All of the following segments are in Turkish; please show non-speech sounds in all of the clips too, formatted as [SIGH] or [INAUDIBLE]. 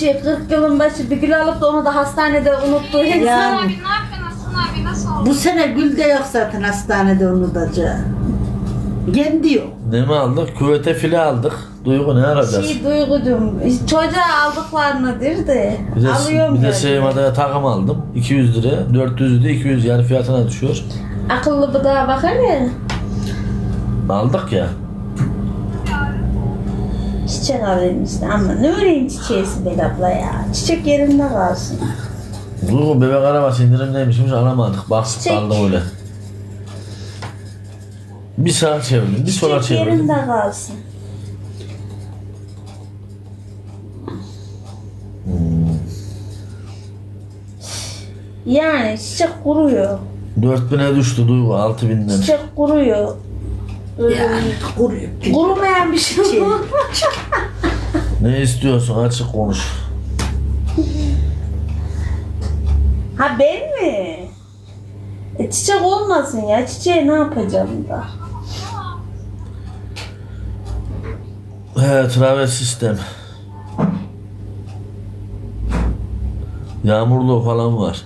Şey 40 yılın başı bir gül alıp da onu da hastanede unuttu. Ya. Abi ne yapıyorsun abi nasıl oldu? Bu sene gül de yok zaten hastanede unutacağım. Kendi yok. Ne mi aldık? Küvete file aldık. Duygu ne alacağız? Şey duygudum. Çocuğa aldıklarını der de. Bir de, Alıyorum bir de ya. Seyman'a takım aldım. 200 lira. 400 lira 200 yani fiyatına düşüyor. Akıllı bu daha bakar ya. Aldık ya. Çiçek alayım işte ama ne öreyim çiçeği Sibel abla ya. Çiçek yerinde kalsın. Duygu bebek arabası indirimdeymişmiş alamadık. Baktık Çiçek. kaldı öyle. Bir sağa çevirdim, bir sola Çiçek çevirdim. yerinde kalsın. Yani çiçek kuruyor. 4000'e düştü Duygu 6000'den. Çiçek kuruyor. Yani kuruyor. Kurumayan bir şey [LAUGHS] Çiçek. Ne istiyorsun açık konuş. Ha ben mi? E, çiçek olmasın ya. Çiçeği ne yapacağım da? He travel sistem. Yağmurlu falan var.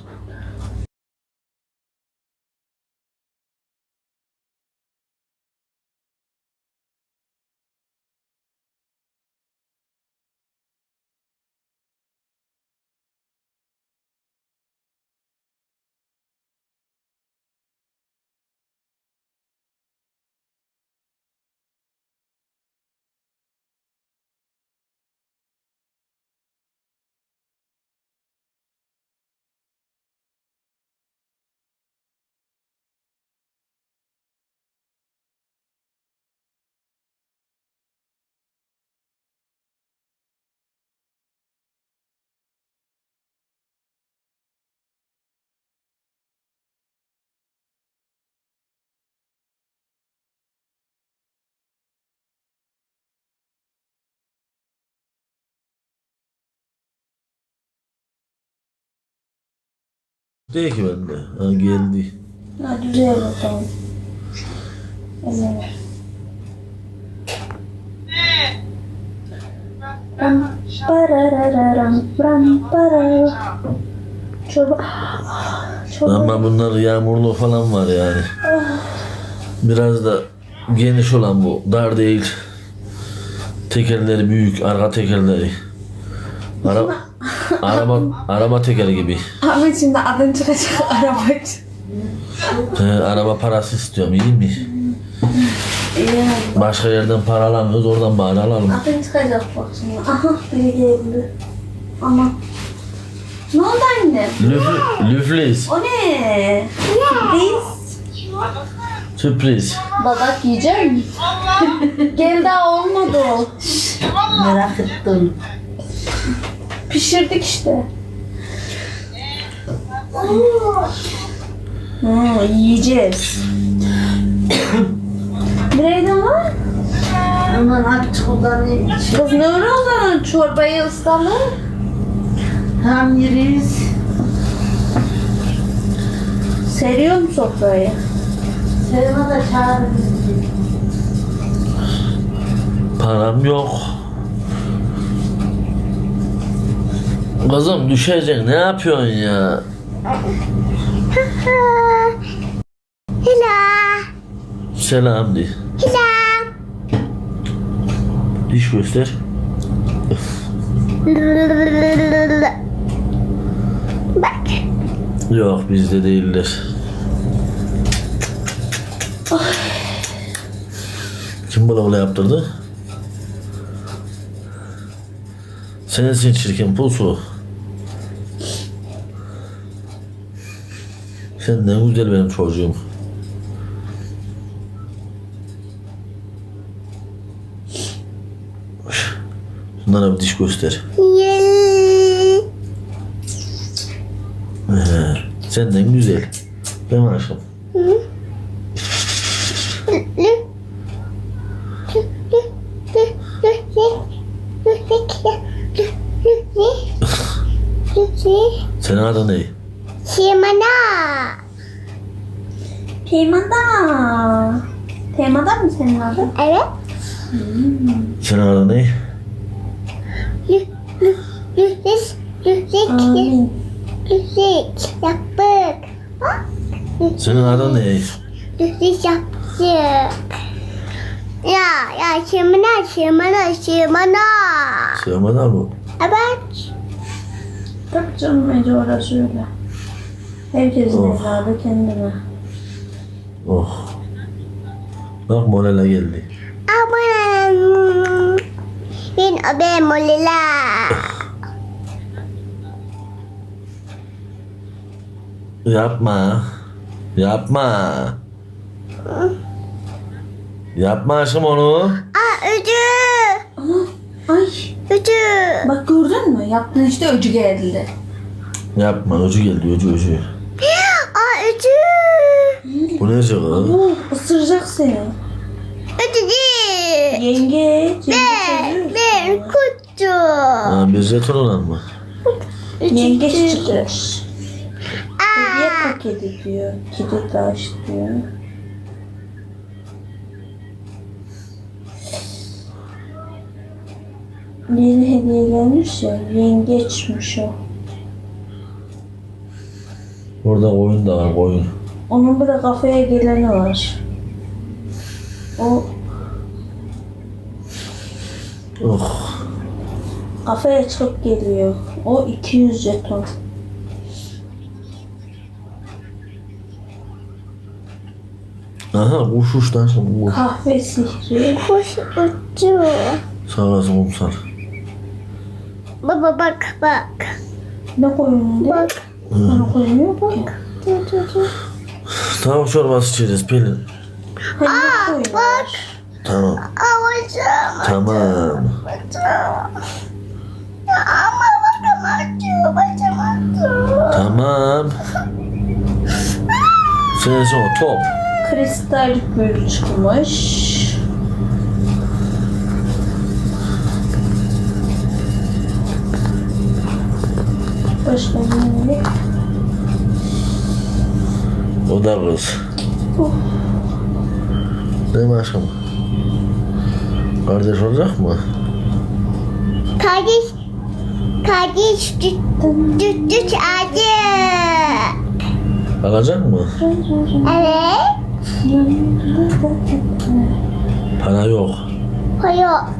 Değil ki bende. Ha geldi. Ha güzel bakalım. Evet. Ram parararam ram para. Çorba. Çorba. Ama bunlar yağmurlu falan var yani. Biraz da geniş olan bu. Dar değil. Tekerleri büyük. Arka tekerleri. Ara, araba, araba tekeri gibi. Ama şimdi adın çıkacak [LAUGHS] arabacı. He, araba parası istiyorum iyi mi? İyi. Başka yerden para alamıyoruz oradan bari alalım. Adın çıkacak bak şimdi. Aha biri geldi. Ama. Ne oldu anne? Lüflü, lüfliz. O ne? Biz. Sürpriz. Badak yiyecek mi? [LAUGHS] Gel daha olmadı. Merak ettim. Pişirdik işte. Hmm, yiyeceğiz. Nereyden var? Aman aç çikolatalı şey. Kız ne öyle o zaman çorbayı ıslanır? Tam yeriz. Seriyorum sofrayı. Selma da çağırır bizi. Param yok. Kızım düşeceksin ne yapıyorsun ya? Hello. Selam de. Hello. Diş göster. Bak. Yok bizde değiller. Kim bana böyle yaptırdı? Sensin çirkin pusu. Sen ne güzel benim çocuğum. Şunlara bir diş göster. He, senden güzel. Mi aşkım? Chimanada. Chimana. Temada. Temada mı senin adın? Evet. Hmm. Senin adın ne? Lüflük. Lüflük. Lüflük. Yaptık. Senin adın ne? Lüflük yaptık. Ya ya çırmana çırmana çırmana. Çırmana mı? Evet. Tabii canım Ece orası öyle. Herkesin Oh. evladı kendine. Oh. Bak Morela geldi. Aman. Ben abe molila. Yapma. Yapma. Yapma aşkım onu. Aa öcü. Ama ay Öcü. bak gördün mü? Yaptığın işte öcü geldi. Yapma. Öcü geldi. Öcü öcü. Aa öcü. Bu ne canı? Bu ısıracak seni. Öcü değil. Yenge. Yenge Ben, ben kutu. Ha, bir jeton olan mı? Yengeç çıkmış. Hediye Aa. paketi diyor. Kedi taş diyor. Yeni hediye gelmiş ya. Yengeçmiş o. Orada koyun da var koyun. Onun bir de kafaya geleni var. O Oh. kafaya çok geliyor. O 200 jeton. Aha kuş uçtu aşkım. Kuş. Kahve sihri. Kuş uçtu. Sağ olasın kumsal. Baba bak bak. Ne koyun diye? Bak. Onu koymuyor ki. Dur dur dur. Tavuk çorbası içeceğiz Pelin. Hani ne koyun? Bak. Tamam. Avacım. Tamam. Ama bakamadım. Bakamadım. Tamam. [LAUGHS] Sen sonra top. Kristal gül çıkmış. Başka ne? O da kız. Oh. Değil mi aşkım? Kardeş olacak mı? Kardeş. Kardeş düt düt düt acı. Alacak mı? Evet. Para yok. Yok.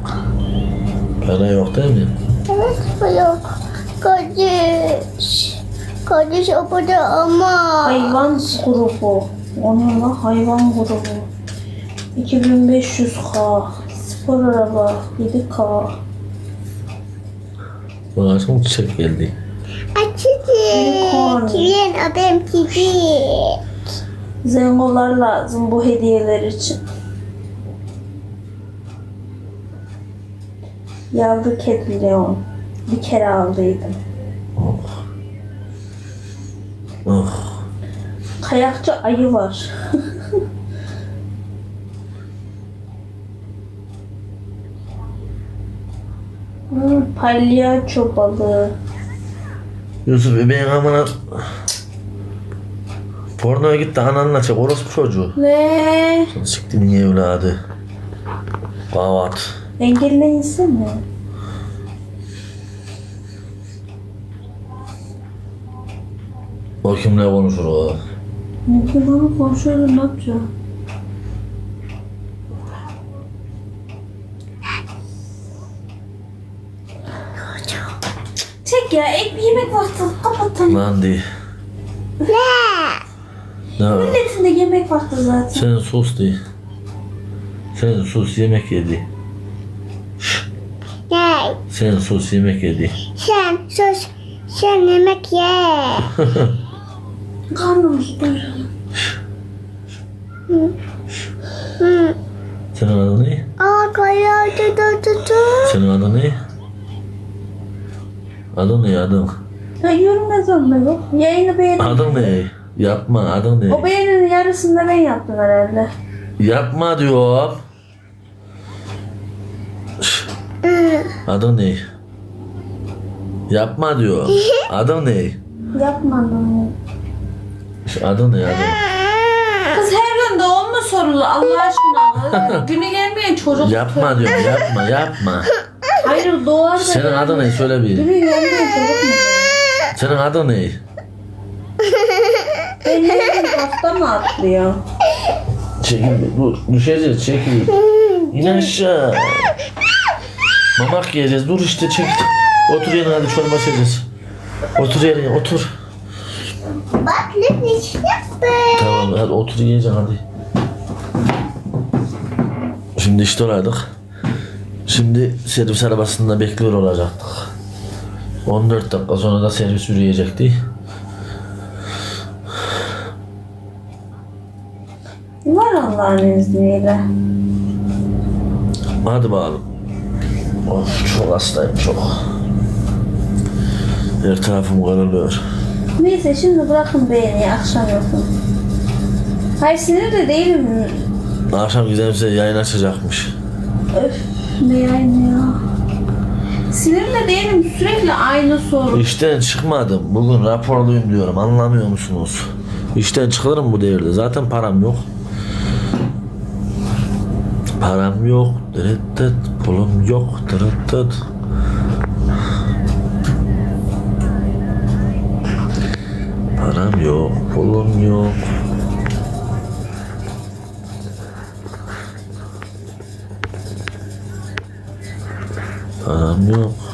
Para yok değil mi? Evet yok. Kardeş. Kardeş o burada ama. Hayvan grubu. Onunla hayvan grubu. 2500K. Spor araba 7K. Bak aşkım çiçek geldi. Açıcı. Kimin adam kedi. Zengolar lazım bu hediyeler için. Yavru kedi Leon. Bir kere aldıydım. Oh. Kayakçı ayı var. [LAUGHS] hmm, palyaço balığı. Yusuf bebeğin amına... Pornoya gitti ananla çek orospu çocuğu. Ne? Siktim niye evladı? Kavat. Engelleyinsene. O kimle konuşur o? Bana konuşuyordu ne yapacağım? Çek ya ek yemek vakti kapatalım. Lan di. Ne? Ne? Milletin de yemek vakti zaten. Sen sus di. Sen sus yemek yedi. Ne? Sen sus yemek yedi. Sen sus. Sen yemek ye. [LAUGHS] Karnımız doyuralım. Senin adın ne? Aa kaya dı. Senin adın ne? Adın ne adın? Ya yorum yazalım be yok. Yayını beğenin. Adın ne? Yapma adın O ne? beğeninin yarısını da ben yaptım herhalde. Yapma diyor. Adın ne? Yapma diyor. [LAUGHS] Adın ne? Yapmadım. Adın ne adın? Kız her gün doğum mu sorulu Allah aşkına? [LAUGHS] Günü gelmeyen çocuk. Yapma diyor. Yapma yapma. Hayır doğar da. Senin adın ne? Söyle bir. Günü gelmeyen çocuk mu? Senin adın ne? Ben ne bileyim Posta mı atlıyor? Çekil bir, dur. Düşeceğiz çekil. İn aşağı. Mamak yiyeceğiz. Dur işte çek. Otur yerine hadi çorba içeceğiz. Otur yerine otur. Bak ne yaptı. Tamam hadi otur yiyeceksin hadi. Şimdi işte olaydık. Şimdi servis arabasında bekliyor olacaktık. 14 dakika sonra da servis yürüyecekti. Var Allah'ın izniyle. Hadi bakalım. Of çok hastayım çok. Her tarafım kırılıyor. Neyse şimdi bırakın beğeni akşam yapın. Hayır sinir de değilim. Akşam güzel size yayın açacakmış. Öf ne yayın ya. Sinirle değilim sürekli aynı soru. İşten çıkmadım. Bugün raporluyum diyorum. Anlamıyor musunuz? İşten çıkılırım bu devirde. Zaten param yok. Param yok. Dırıt Pulum yok. Dırıt Param yok. Pulum yok. Param yok.